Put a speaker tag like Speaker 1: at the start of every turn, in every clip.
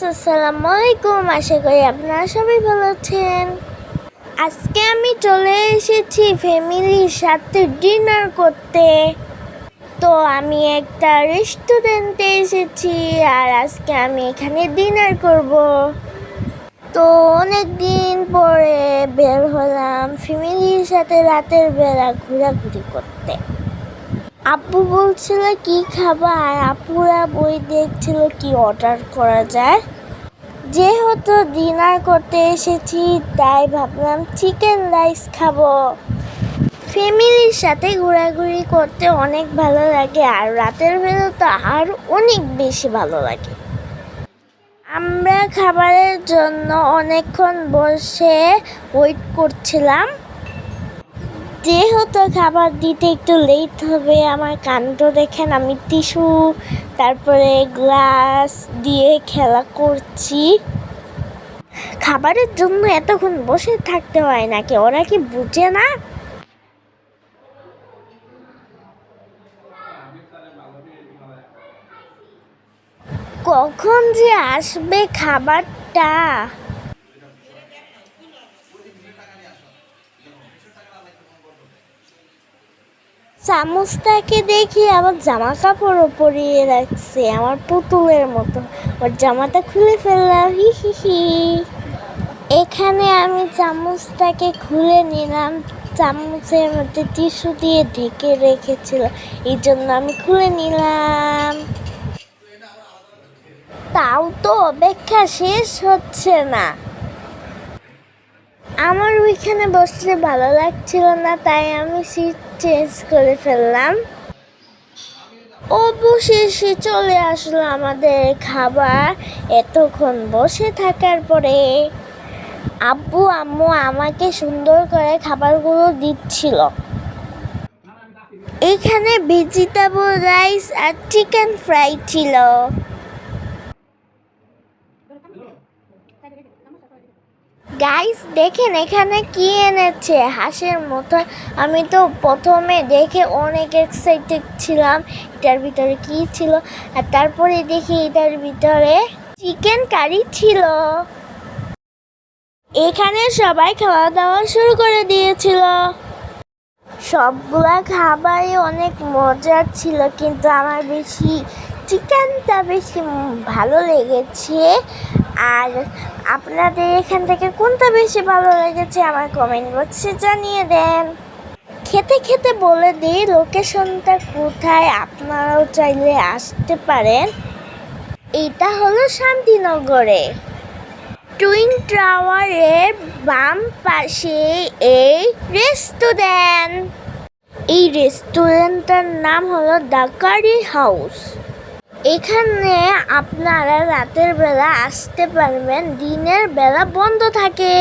Speaker 1: আসসালামু আলাইকুম আশা করি আপনারা সবাই ভালো আছেন। আজকে আমি চলে এসেছি ফ্যামিলির সাথে ডিনার করতে। তো আমি একটা রেস্টুরেন্টে এসেছি আর আজকে আমি এখানে ডিনার করব। তো অনেক দিন পরে বের হলাম ফ্যামিলির সাথে রাতের বেলা ঘোরাঘুরি করতে। আপু বলছিল কি খাবা আর আপুরা বই দেখছিল কি অর্ডার করা যায়। যেহেতু ডিনার করতে এসেছি, তাই ভাবলাম চিকেন রাইস খাব। ফ্যামিলির সাথে ঘোরাঘুরি করতে অনেক ভালো লাগে আর রাতের বেলা তো আরও অনেক বেশি ভালো লাগে। আমরা খাবারের জন্য অনেকক্ষণ বসে ওয়েট করছিলাম। যেহেতু খাবার দিতে একটু লেট হবে, আমার কাণ্ড দেখেন, আমি টিস্যু তারপরে গ্লাস দিয়ে খেলা করছি। খাবারের জন্য এতক্ষণ বসে থাকতে হয় নাকি? ওরা কি বুঝে না? কখন যে আসবে খাবারটা? চামচটাকে দেখি আমার জামা কাপড়ও পরিয়ে রাখছে, আমার পুতুলের মতো। ওর জামাটা খুলে ফেললাম, হি হি হি। এখানে আমি চামচটাকে খুলে নিলাম, চামচের মধ্যে টিস্যু দিয়ে ঢেকে রেখেছিল এই জন্য আমি খুলে নিলাম। তাও তো অপেক্ষা শেষ হচ্ছে না। আমার ওইখানে বসতে ভালো লাগছিল না, তাই আমি সিট চেঞ্জ করে ফেললাম। অবশেষে চলে আসলো আমাদের খাবার। এতক্ষণ বসে থাকার পরে আব্বু, আম্মু আমাকে সুন্দর করে খাবারগুলো দিচ্ছিল। এখানে ভেজিটেবল রাইস আর চিকেন ফ্রাই ছিল। গাইস দেখেন এখানে কি এনেছে? হাঁসের মতো। আমি তো প্রথমে দেখে অনেক এক্সাইটেড ছিলাম। এটার ভিতরে কি ছিল? আর তারপরে দেখি এটার ভিতরে চিকেন কারি ছিল। এখানে সবাই খাওয়া দাওয়া শুরু করে দিয়েছিল। সবগুলা খাবারই অনেক মজার ছিল, কিন্তু আমার বেশি চিকেনটা বেশি ভালো লেগেছে। আর আপনাদের এখান থেকে কোনটা বেশি ভালো লেগেছে আমার কমেন্ট বক্সে জানিয়ে দেন। খেতে খেতে বলে দিই লোকেশনটা কোথায় আপনারাও চাইলে আসতে পারেন। এটা হলো শান্তিনগরে। টুইন টাওয়ারের বাম পাশে এই রেস্টুরেন্ট এই রেস্টুরেন্টটার নাম হলো দ্য কারি হাউস এখানে আপনারা রাতের বেলা আসতে পারবেন, দিনের বেলা বন্ধ থাকে।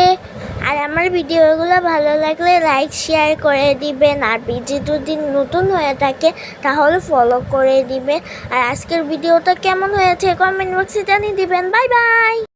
Speaker 1: আর আমার ভিডিওগুলো ভালো লাগলে লাইক শেয়ার করে দিবেন। আর ভিডিও যদি নতুন হয়ে থাকে, তাহলে ফলো করে দিবেন। আর আজকের ভিডিওটা কেমন হয়েছে কমেন্ট বক্সে জানিয়ে দিবেন। Bye bye